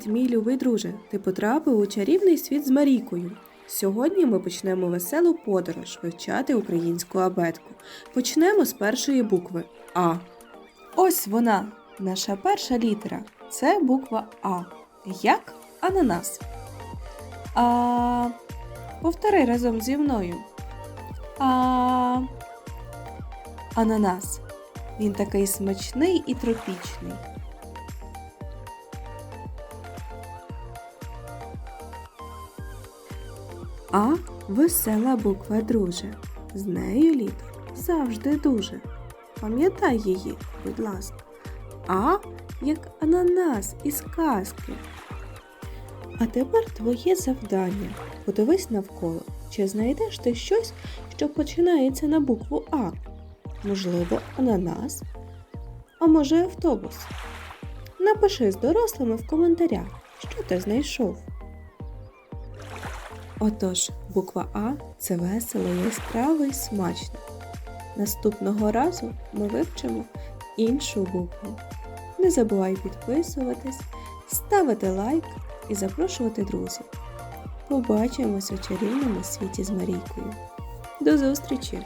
Привіт, мій любий друже! Ти потрапив у чарівний світ з Марійкою. Сьогодні ми почнемо веселу подорож вивчати українську абетку. Почнемо з першої букви А. Ось вона, наша перша літера. Це буква А. Як ананас. А. Повтори разом зі мною. А. Ананас. Він такий смачний і тропічний. А весела буква друже. З нею літо завжди дуже. Пам'ятай її, будь ласка. А як ананас із казки. А тепер твоє завдання. Подивись навколо, чи знайдеш ти щось, що починається на букву А. Можливо, ананас, а може автобус. Напиши з дорослими в коментарях, що ти знайшов. Отож, буква А це весело, яскраво і смачно. Наступного разу ми вивчимо іншу букву. Не забувай підписуватись, ставити лайк і запрошувати друзів. Побачимось у чарівному світі з Марійкою. До зустрічі!